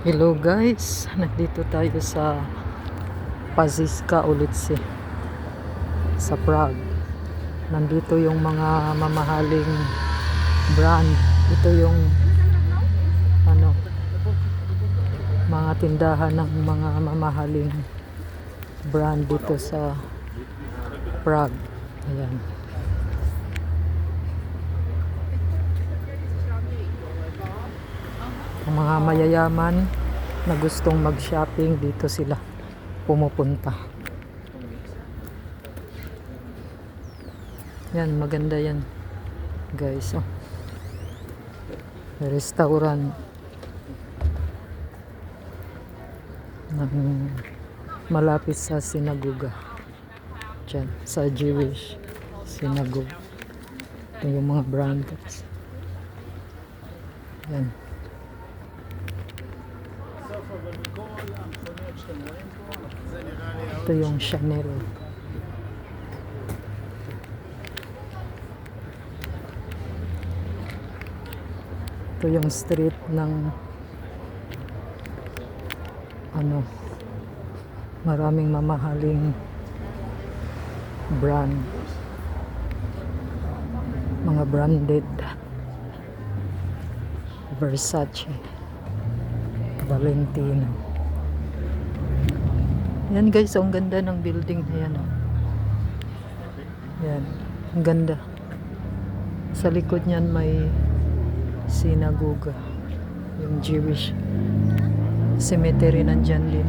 Hello guys, nandito tayo sa Paziska Ulitsi sa Prague. Nandito yung mga mamahaling brand. Ito yung ano mga tindahan ng mga mamahaling brand dito sa Prague. Ayan. Ang mga mayayaman na gustong mag-shopping dito sila pumupunta. Yan, maganda yan. Guys, oh. Restaurant ng malapit sa sinagoga. Diyan, sa Jewish synagogue. Ito yung mga brands. Yan. Ito yung Chanel. Ito yung street ng ano maraming mamahaling brand mga branded Versace Valentino yan guys, ang ganda ng building na yan. Oh. Yan, ang ganda. Sa likod niyan may sinagoga. Yung Jewish cemetery nandyan din.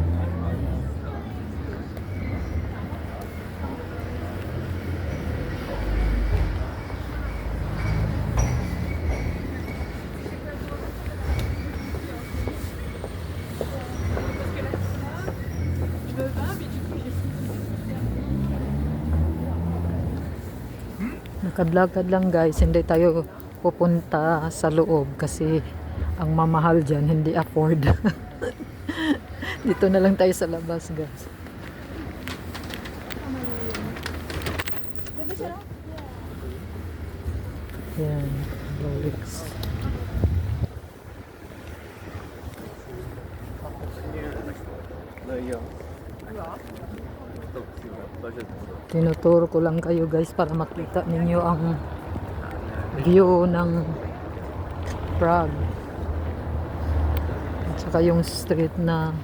Nakadlakad lang guys, hindi tayo pupunta sa loob kasi ang mamahal dyan, hindi afford. Dito na lang tayo sa labas guys. Yan, Rolex. Tinuturo ko lang kayo guys para makita ninyo ang view ng Prague. At saka yung street na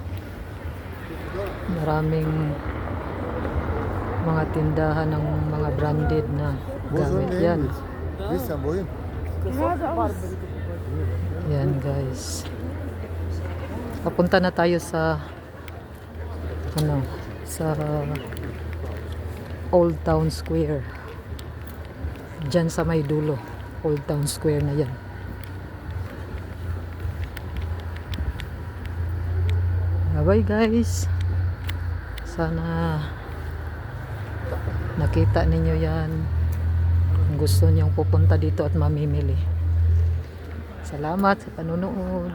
maraming mga tindahan ng mga branded na gamit yan. Yan guys. Papunta na tayo sa ano sa Old Town Square. Diyan sa may dulo. Old Town Square na yan. Bye guys. Sana nakita ninyo yan. Kung gusto niyong pupunta dito at mamimili. Salamat sa panunood.